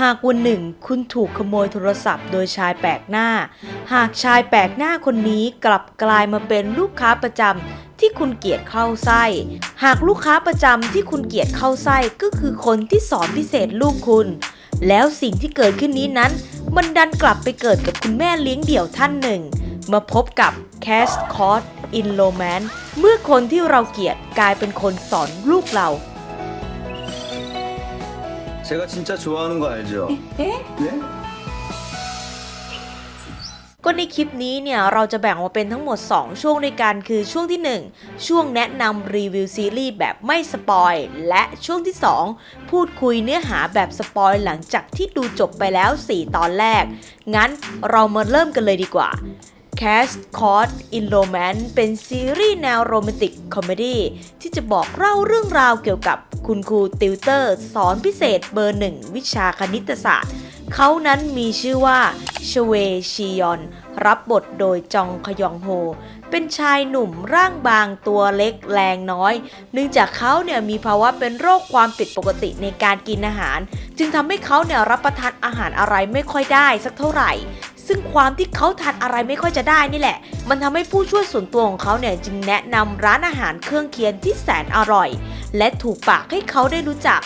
หากวันหนึ่งคุณถูกขโมยโทรศัพท์โดยชายแปลกหน้า หากชายแปลกหน้าคนนี้กลับกลายมาเป็นลูกค้าประจำที่คุณเกลียดเข้าไส้ หากลูกค้าประจำที่คุณเกลียดเข้าไส้ก็คือคนที่สอนพิเศษลูกคุณ แล้วสิ่งที่เกิดขึ้นนี้นั้น มันดันกลับไปเกิดกับคุณแม่เลี้ยงเดี่ยวท่านหนึ่ง มาพบกับ Cast c o r d in Romance เมื่อคนที่เราเกลียดกลายเป็นคนสอนลูกเรา 제가 진짜 좋아하는 거 알죠? 에? 네? ก็ในคลิปนี้เนี่ยเราจะแบ่งออกมาเป็นทั้งหมด 2 ช่วงด้วยกันคือช่วงที่ 1 ช่วงแนะนำรีวิวซีรีส์แบบไม่สปอยและช่วงที่ 2 พูดคุยเนื้อหาแบบสปอยหลังจากที่ดูจบไปแล้ว 4 ตอนแรก งั้นเรามาเริ่มกันเลยดีกว่า Cast Caught in Romance เป็นซีรีส์แนวโรแมนติกคอมเมดี้ที่จะบอกเล่าเรื่องราวเกี่ยวกับคุณครูติวเตอร์ สอนพิเศษเบอร์หนึ่งวิชาคณิตศาสตร์ เขานั้นมีชื่อว่าชเวชียอน รับบทโดยจองขยองโฮ เป็นชายหนุ่มร่างบางตัวเล็กแรงน้อย เนื่องจากเขาเนี่ยมีภาวะเป็นโรคความผิดปกติในการกินอาหาร จึงทำให้เขาเนี่ยรับประทานอาหารอะไรไม่ค่อยได้สักเท่าไหร่ ซึ่งความที่เขาทานอะไรไม่ค่อยจะได้นี่แหละ มันทำให้ผู้ช่วยส่วนตัวของเขาเนี่ยจึงแนะนำร้านอาหารเครื่องเคียงที่แสนอร่อย และถูกปากให้เขาได้รู้จัก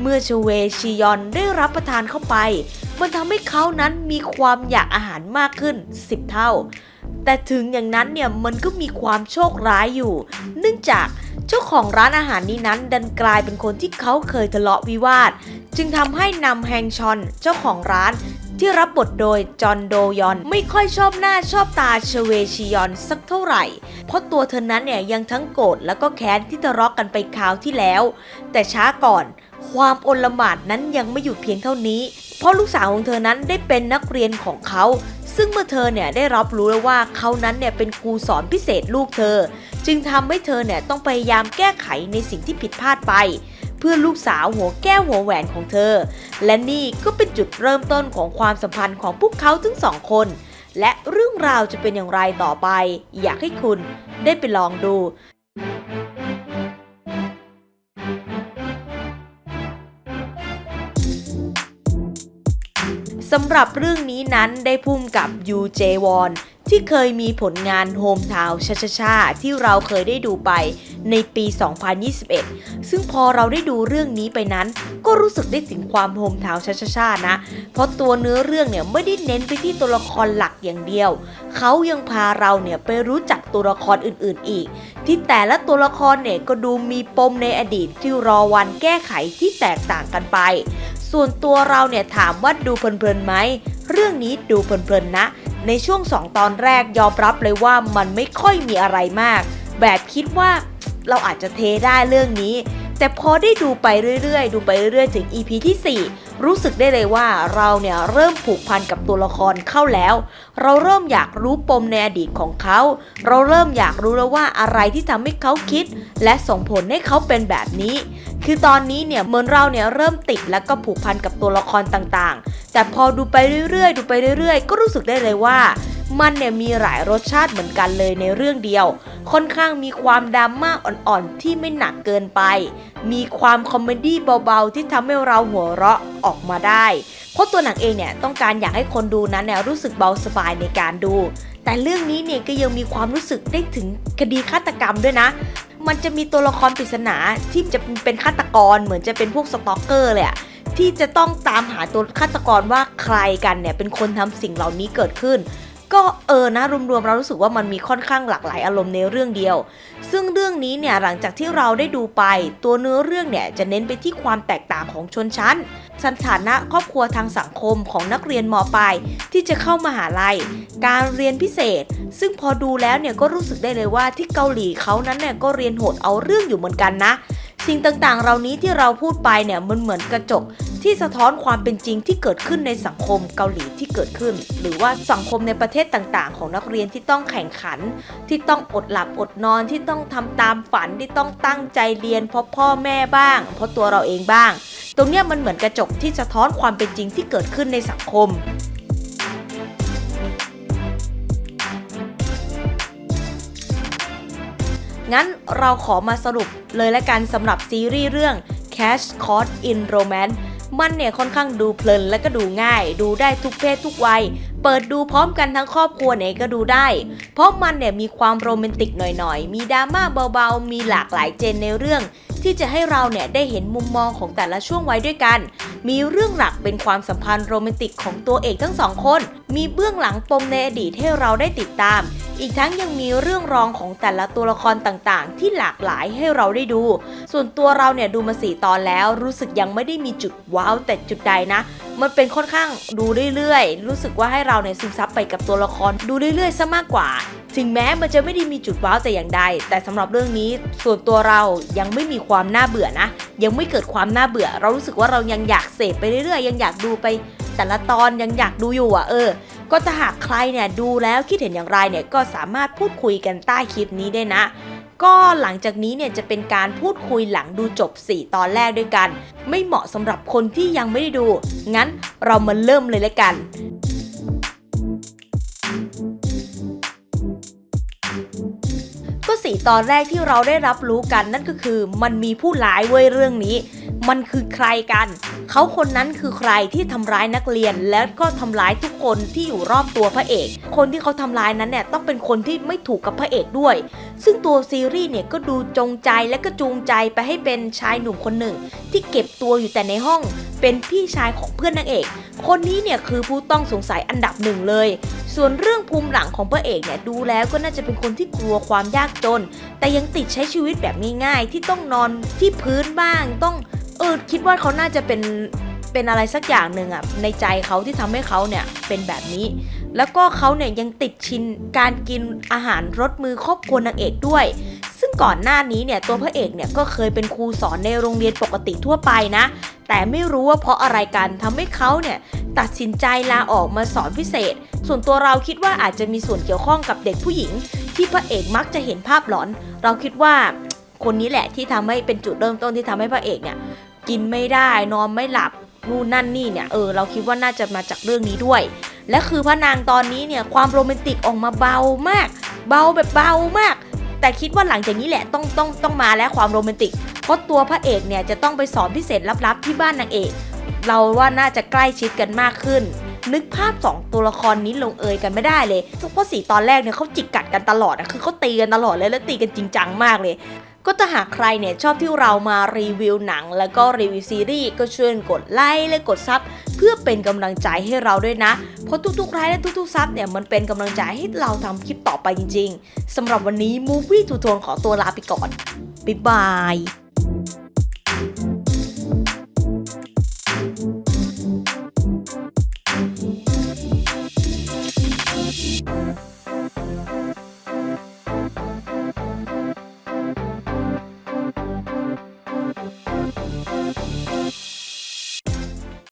เมื่อชเวชิยอนได้รับประทานเข้าไป มันทำให้เขานั้นมีความอยากอาหารมากขึ้น 10 เท่า แต่ถึงอย่างนั้นเนี่ยมันก็มีความโชคร้ายอยู่ เนื่องจากเจ้าของร้านอาหารนี้นั้นดันกลายเป็นคนที่เขาเคยทะเลาะวิวาท จึงทำให้นำแฮงชอนเจ้าของร้าน ที่รับบทโดยจอห์นโดยอนไม่ค่อยชอบหน้าชอบตาเชเวชิยอนสักเท่าไหร่ เพราะตัวเธอนั้นเนี่ยยังทั้งโกรธแล้วก็แค้นที่ทะเลาะกันไปคราวที่แล้ว แต่ช้าก่อนความโอลหมานนั้นยังไม่หยุดเพียงเท่านี้ เพราะลูกสาวของเธอนั้นได้เป็นนักเรียนของเขา ซึ่งเมื่อเธอเนี่ยได้รับรู้แล้วว่าเขานั้นเนี่ยเป็นครูสอนพิเศษลูกเธอ จึงทำให้เธอเนี่ยต้องพยายามแก้ไขในสิ่งที่ผิดพลาดไป พื่อลูกสาวหัวแก้วหัวแหวนของเธอ และนี่ก็เป็นจุดเริ่มต้นของความสัมพันธ์ของพวกเขาทั้งสองคน และเรื่องราวจะเป็นอย่างไรต่อไป อยากให้คุณได้ไปลองดูสำหรับเรื่องนี้นั้นได้พุ่มกับยูเจวอน ที่เคยมีผลงานโฮมทาวชาชาชาที่เราเคยได้ดูไปในปี 2021 ซึ่งพอเราได้ดูเรื่องนี้ไปนั้น ก็รู้สึกได้ถึงความโฮมทาวชาชาชานะ เพราะตัวเนื้อเรื่องเนี่ยไม่ได้เน้นไปที่ตัวละครหลักอย่างเดียว เขายังพาเราเนี่ยไปรู้จักตัวละครอื่นๆอีก ที่แต่ละตัวละครเนี่ยก็ดูมีปมในอดีตที่รอวันแก้ไขที่แตกต่างกันไป ส่วนตัวเราเนี่ยถามว่าดูเพลินๆไหม เรื่องนี้ดูเพลินๆนะ ในช่วง 2 ตอนแรกยอมรับเลยว่ามันไม่ค่อยมีอะไรมาก แบบคิดว่าเราอาจจะเทได้เรื่องนี้ แต่พอได้ดูไปเรื่อยๆ ดูไปเรื่อยๆ ถึง EP ที่ 4 รู้สึกได้เลยว่าเราเนี่ยเริ่มผูกพันกับตัวละครเข้าแล้ว เราเริ่มอยากรู้ปมในอดีตของเขา เราเริ่มอยากรู้แล้วว่าอะไรที่ทำให้เขาคิด และส่งผลให้เขาเป็นแบบนี้ คือตอนนี้เนี่ยเหมือนเราเนี่ยเริ่มติดแล้วก็ผูกพันกับตัวละครต่างๆ แต่พอดูไปเรื่อยๆ ดูไปเรื่อยๆ ก็รู้สึกได้เลยว่า มันเนี่ยมีหลายรสชาติเหมือนกันเลยในเรื่องเดียว ค่อนข้างมีความดราม่าอ่อนๆ ที่ไม่หนักเกินไป มีความคอมเมดี้เบาๆ ที่ทำให้เราหัวเราะออกมาได้ เพราะตัวหนังเองเนี่ยต้องการอยากให้คนดูนั้นเนี่ยรู้สึกเบาสบายในการดู แต่เรื่องนี้เนี่ยก็ยังมีความรู้สึกได้ถึงคดีฆาตกรรมด้วยนะมันจะมีตัวละครปริศนาที่จะเป็นฆาตกรเหมือนจะเป็นพวกสตอกเกอร์เลยอะที่จะต้องตามหาตัวฆาตกรว่าใครกันเนี่ยเป็นคนทำสิ่งเหล่านี้เกิดขึ้น ก็เออนะรวมๆเรารู้สึกว่ามันมีค่อนข้างหลากหลายอารมณ์ในเรื่องเดียว ซึ่งเรื่องนี้เนี่ยหลังจากที่เราได้ดูไป ตัวเนื้อเรื่องเนี่ยจะเน้นไปที่ความแตกต่างของชนชั้นสถานะครอบครัวทางสังคมของนักเรียนมปลายที่จะเข้ามาหาลัย การเรียนพิเศษ ซึ่งพอดูแล้วเนี่ยก็รู้สึกได้เลยว่าที่เกาหลีเขานั้นเนี่ยก็เรียนโหดเอาเรื่องอยู่เหมือนกันนะ สิ่งต่างๆ เหล่านี้ที่เราพูดไปเนี่ยมันเหมือนกระจก ที่สะท้อนความเป็นจริงที่เกิดขึ้นในสังคมเกาหลีที่เกิดขึ้น หรือว่าสังคมในประเทศต่างๆ ของนักเรียนที่ต้องแข่งขัน ที่ต้องอดหลับอดนอนที่ต้องทำตามฝันที่ต้องตั้งใจเรียนเพราะพ่อแม่บ้าง เพราะตัวเราเองบ้าง ตรงนี้มันเหมือนกระจกที่สะท้อนความเป็นจริงที่เกิดขึ้นในสังคมงั้นเราขอมาสรุปเลยละกันสำหรับซีรีส์เรื่อง Cash Caught in Romance มันเนี่ยค่อนข้างดูเพลินและก็ดูง่าย ดูได้ทุกเพศทุกวัย เปิดดูพร้อมกันทั้งครอบครัวเนี่ยก็ดูได้ เพราะมันเนี่ยมีความโรแมนติกหน่อยๆ มีดราม่าเบาๆ มีหลากหลายเจนในเรื่อง ที่จะให้เราเนี่ยได้เห็นมุมมองของแต่ละช่วงวัยด้วยกัน มีเรื่องหลักเป็นความสัมพันธ์โรแมนติกของตัวเอกทั้งสองคน มีเบื้องหลังปมในอดีตให้เราได้ติดตาม อีกทั้งยังมีเรื่องรองของแต่ละตัวละครต่างๆ ที่หลากหลายให้เราได้ดู ส่วนตัวเราเนี่ยดูมาสี่ตอนแล้วรู้สึกยังไม่ได้มีจุดว้าวแต่จุดใดนะมันเป็นค่อนข้างดูเรื่อยๆ รู้สึกว่าให้เราเนี่ยซึมซับไปกับตัวละครดูเรื่อยๆซะมากกว่า ถึงแม้มันจะไม่ได้มีจุดว้าวแต่อย่างใด แต่สำหรับเรื่องนี้ส่วนตัวเรายังไม่มีความน่าเบื่อนะ ยังไม่เกิดความน่าเบื่อ เรารู้สึกว่าเรายังอยากเสพไปเรื่อยๆ ยังอยากดูไป แต่ละตอนยังอยากดูอยู่อะเออ ก็ถ้าหากใครเนี่ยดูแล้วคิดเห็นอย่างไรเนี่ยก็สามารถพูดคุยกันใต้คลิปนี้ได้นะ ก็หลังจากนี้เนี่ยจะเป็นการพูดคุยหลังดูจบ 4 ตอนแรกด้วยกัน ไม่เหมาะสำหรับคนที่ยังไม่ได้ดู งั้นเรามาเริ่มเลยละกันก็สี่ตอนแรกที่เราได้รับรู้กันนั่นก็คือ มันมีผู้ร้ายเว้ยเรื่องนี้ มันคือใครกัน เขาคนนั้นคือใครที่ทำร้ายนักเรียน และก็ทำร้ายทุกคนที่อยู่รอบตัวพระเอก คนที่เขาทำร้ายนั้นเนี่ยต้องเป็นคนที่ไม่ถูกกับพระเอกด้วย ซึ่งตัวซีรีส์เนี่ยก็ดูจงใจและก็จูงใจไปให้เป็นชายหนุ่มคนหนึ่ง ที่เก็บตัวอยู่แต่ในห้อง เป็นพี่ชายของเพื่อนนางเอก คนนี้เนี่ยคือผู้ต้องสงสัยอันดับหนึ่งเลย ส่วนเรื่องภูมิหลังของพระเอกเนี่ยดูแล้วก็น่าจะเป็นคนที่กลัวความยากจน แต่ยังติดใช้ชีวิตแบบง่ายๆ ที่ต้องนอนที่พื้นบ้างต้อง ออคิดว่าเขาน่าจะเป็นเป็นอะไรสักอย่างหนึ่งอะในใจเขาที่ทำให้เขาเนี่ยเป็นแบบนี้ แล้วก็เขาเนี่ยยังติดชินการกินอาหารรสมือครอบครัวนางเอกด้วย ซึ่งก่อนหน้านี้เนี่ยตัวพระเอกเนี่ยก็เคยเป็นครูสอนในโรงเรียนปกติทั่วไปนะ แต่ไม่รู้ว่าเพราะอะไรกันทำให้เขาเนี่ยตัดสินใจลาออกมาสอนพิเศษ ส่วนตัวเราคิดว่าอาจจะมีส่วนเกี่ยวข้องกับเด็กผู้หญิง ที่พระเอกมักจะเห็นภาพหลอน เราคิดว่าคนนี้แหละที่ทำให้เป็นจุดเริ่มต้นที่ทำให้พระเอกเนี่ย กินไม่ได้นอนไม่หลับนู่นนั่นนี่เนี่ยเออเราคิดว่าน่าจะมาจากเรื่องนี้ด้วย และคือพระนางตอนนี้เนี่ยความโรแมนติกออกมาเบามาก เบาแบบเบามาก แต่คิดว่าหลังจากนี้แหละต้องต้องต้องมาแล้วความโรแมนติกเพราะตัวพระเอกเนี่ยจะต้องไปสอนพิเศษลับๆที่บ้านนางเอก เราว่าน่าจะใกล้ชิดกันมากขึ้น นึกภาพสองตัวละครนี้ลงเอยกันไม่ได้เลยเพราะสีตอนแรกเนี่ยเขาจิกกัดกันตลอดอะคือเขาตีกันตลอดเลยแล้วตีกันจริงจังมากเลย ก็ถ้าหากใครเนี่ยชอบที่เรามารีวิวหนัง แล้วก็รีวิวซีรีส์ก็ช่วยกดไลค์และกดซับเพื่อเป็นกำลังใจให้เราด้วยนะ เพราะทุกๆไลค์และทุกๆซับเนี่ยมันเป็นกำลังใจให้เราทำคลิปต่อไปจริง ๆสำหรับวันนี้มูฟวี่ทูโทนขอตัวลาไปก่อนบ๊ายบาย